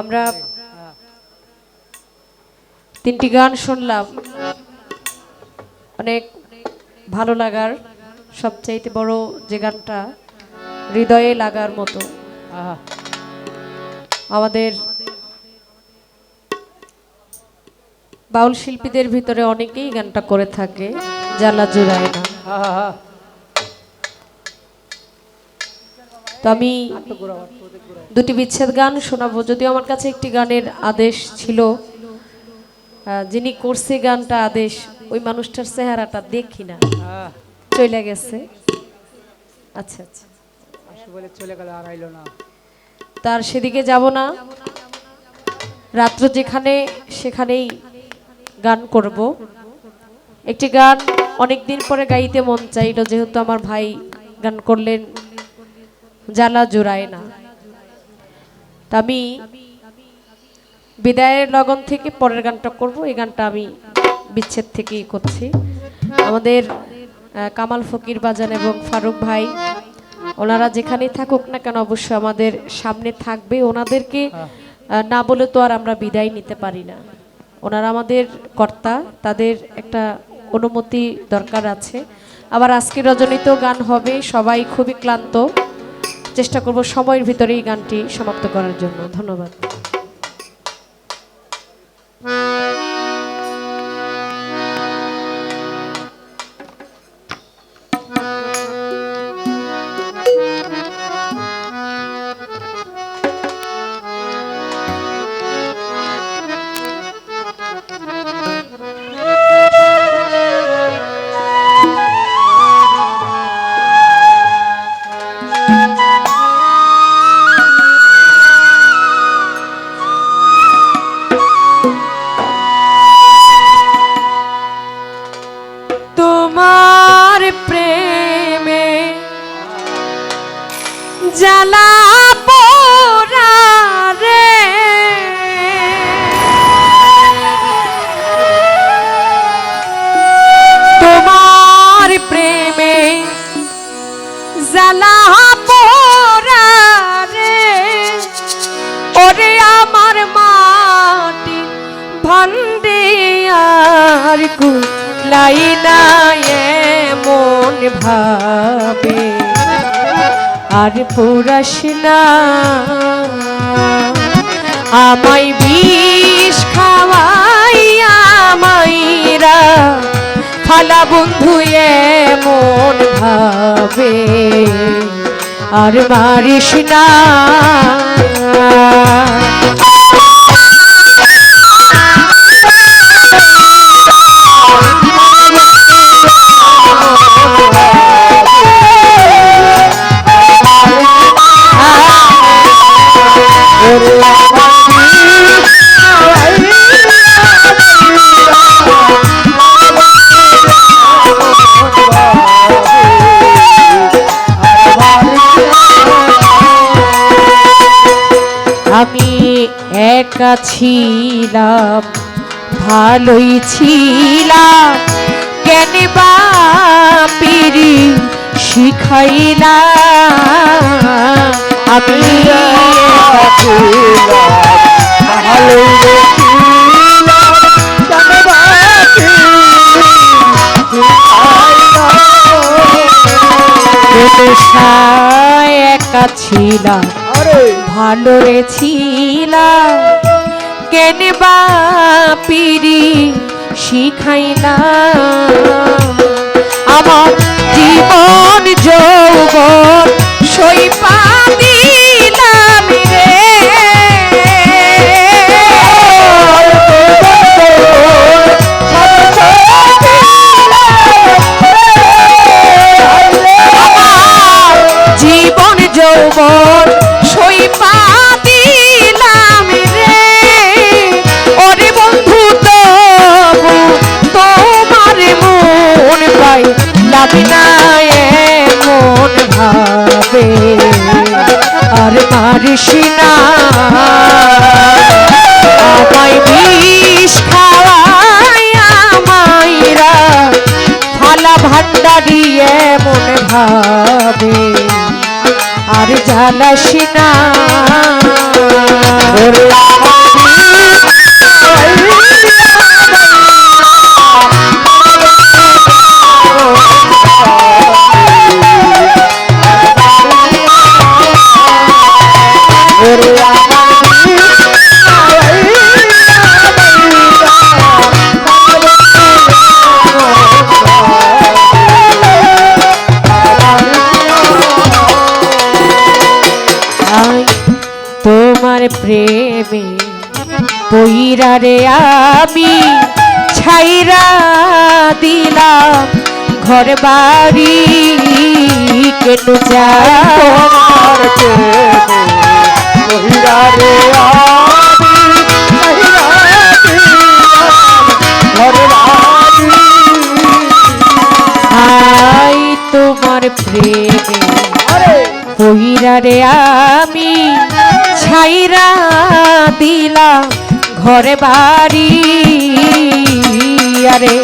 আমরা তিনটি গান শুনলাম। অনেক ভালো লাগার, সবচাইতে বড় যে গানটা হৃদয়ে লাগার মতো। আমাদের বাউল শিল্পীদের ভিতরে অনেকেই গানটা করে থাকে জ্বালা জুড়ায় না। তো আমি দুটি বিচ্ছেদ গান শোনাবো। যদিও আমার কাছে একটি গানের আদেশ ছিল যিনি করছে গানটা আদেশ ওই মানুষটার চেহারাটা দেখি না। চলে গেছে। আচ্ছা আচ্ছা। বলে চলে গেল আর আইলো না। তার সেদিকে যাব না। রাত্র যেখানে সেখানেই গান করব। একটি গান অনেক দিন পরে গাইতে মন চাইল যেহেতু আমার ভাই গান করলেন। জ্বালা জোড়ায় না। আমি বিদায়ের লগন থেকে পরের গানটা করব। এই গানটা আমি বিচ্ছেদ থেকেই করছি। আমাদের কামাল ফকির বাজান এবং ফারুক ভাই, ওনারা যেখানেই থাকুক না কেন অবশ্য আমাদের সামনে থাকবে। ওনাদেরকে না বলে তো আর আমরা বিদায় নিতে পারি না। ওনারা আমাদের কর্তা, তাদের একটা অনুমতি দরকার আছে। আবার আজকের রজনীতেও গান হবে, সবাই খুবই ক্লান্ত। চেষ্টা করব সময়ের ভিতরে এই গানটি সমাপ্ত করার জন্য। ধন্যবাদ। জ্বালা পোড়া রে। তোমার প্রেমে জ্বালা পোড়া রে। ওরে আমার মাটি ভান্ডে আর কুলাই না মন ভাবে। আর পুরাস না। আমায় বিষ খাওয়াইয়া মাইরা ফালা বন্ধু এমন ভাবে। আর মারিস না। একা ছিলাম ভালোই ছিলাম কেন বা পিরি শিখাইলাম আমি ছিলাম একা ছিলাম ভালো রে ছিলাম কেন বা পিরি শিখাইলাম। আমার জীবন যৌবন সইপা দিলাম রে। জীবন যৌবন আর না। প্রেমে পইরা রে আমি ছাইরা দিলাম ঘর বাড়ি কেন যায় ঘরে বাড়ি। আরে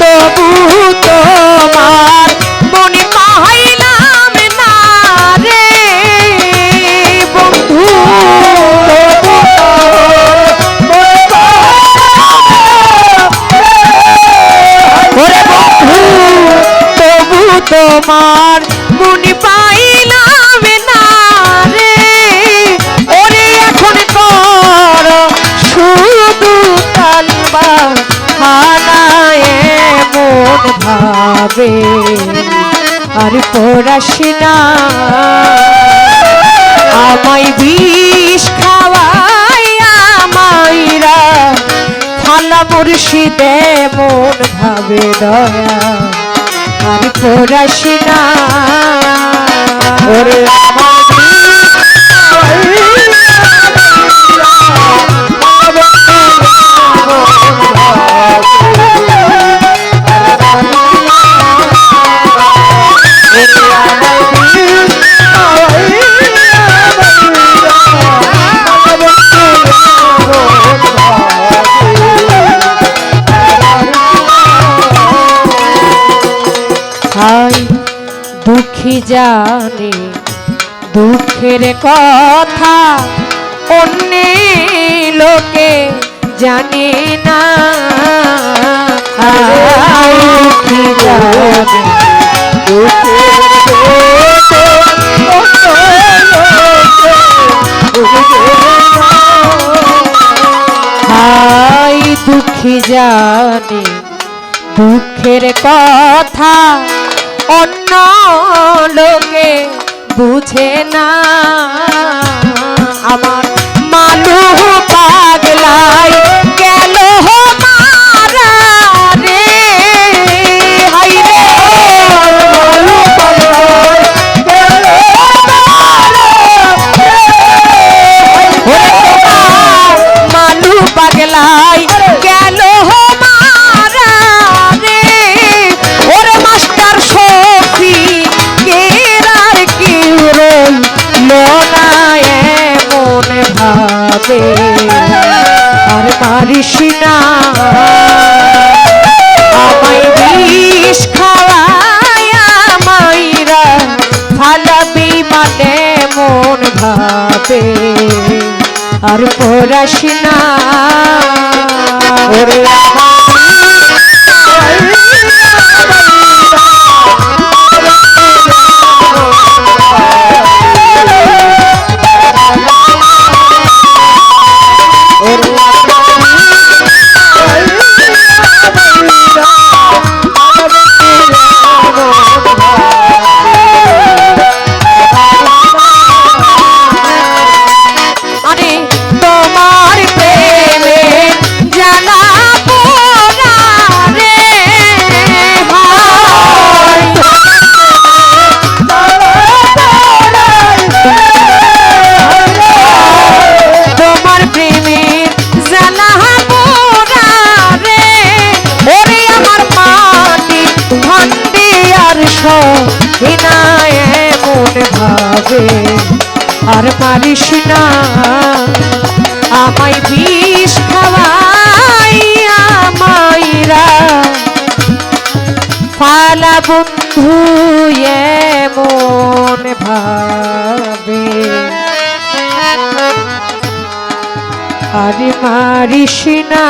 তবু তোমার মনে পাইলাম না রে বন্ধু। তবু তোমার পড়াশোনা আমায় বিষ খাওয়াই আমাইরা থালা মুর্শিদে মন ভাবে দয়া পড়াশোনা ওরে আমার জানে দুঃখের কথা অন্য লোকে জানে না। হাই দুঃখী জানে দুঃখের কথা বুঝে না। আমার ভাবে আর পড়াশোনা পারিস না। আমায় বিষ খাওয়াই আমাইরা ফালা বন্ধু মন ভাবে। আর মারিস না।